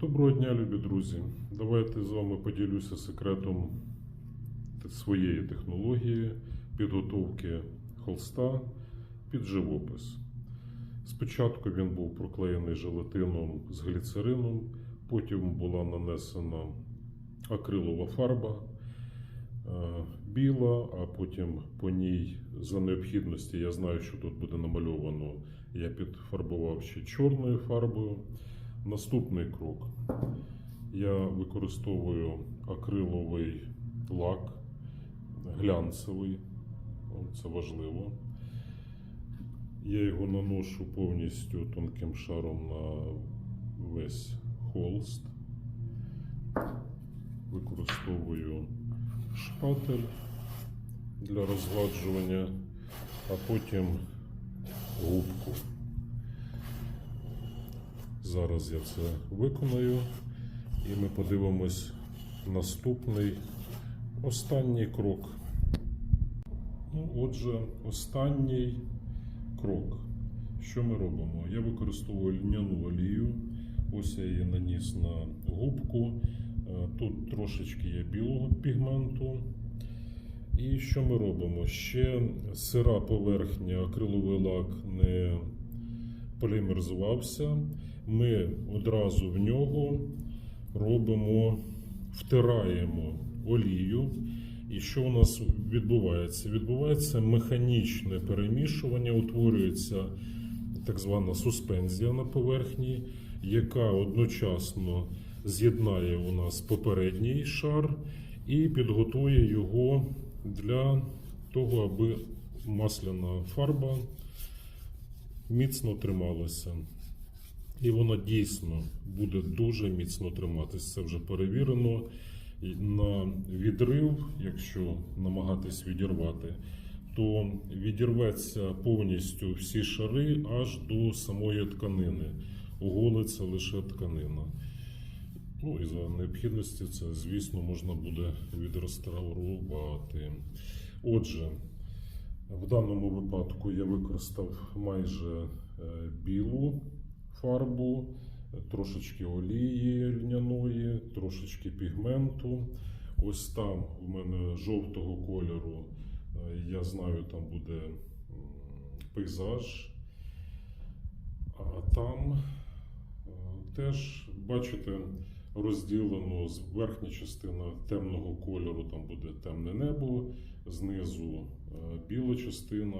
Доброго дня, любі друзі. Давайте з вами поділюся секретом своєї технології підготовки холста під живопис. Спочатку він був проклеєний желатином з гліцерином, потім була нанесена акрилова фарба е, біла, а потім по ній за необхідності, я знаю, що тут буде намальовано, я підфарбував ще чорною фарбою. Наступний крок. Я використовую акриловий лак, глянцевий, це важливо. Я його наношу повністю тонким шаром на весь холст. Використовую шпатель для розгладжування, а потім губку. Зараз я це виконаю, і ми подивимось наступний останній крок. Ну, отже, останній крок. Що ми робимо? Я використовую льняну олію. Ось я її наніс на губку. Е, Тут трошечки є білого пігменту. І що ми робимо? Ще сира поверхня, акриловий лак не полімеризувався. Ми одразу в нього робимо, втираємо олію. І що у нас відбувається? Відбувається механічне перемішування, утворюється так звана суспензія на поверхні, яка одночасно з'єднає у нас попередній шар і підготує його для того, аби масляна фарба міцно трималася. І вона дійсно буде дуже міцно триматись. Це вже перевірено. На відрив, якщо намагатись відірвати, то відірветься повністю всі шари аж до самої тканини. Оголиться лише тканина. Ну і за необхідності це, звісно, можна буде відреставрувати. Отже, в даному випадку я використав майже е, білу фарбу, трошечки олії льняної, трошечки пігменту. Ось там в мене жовтого кольору, е, я знаю, там буде пейзаж. А там е, теж, бачите, розділено верхня частина темного кольору, там буде темне небо, знизу е, біла частина.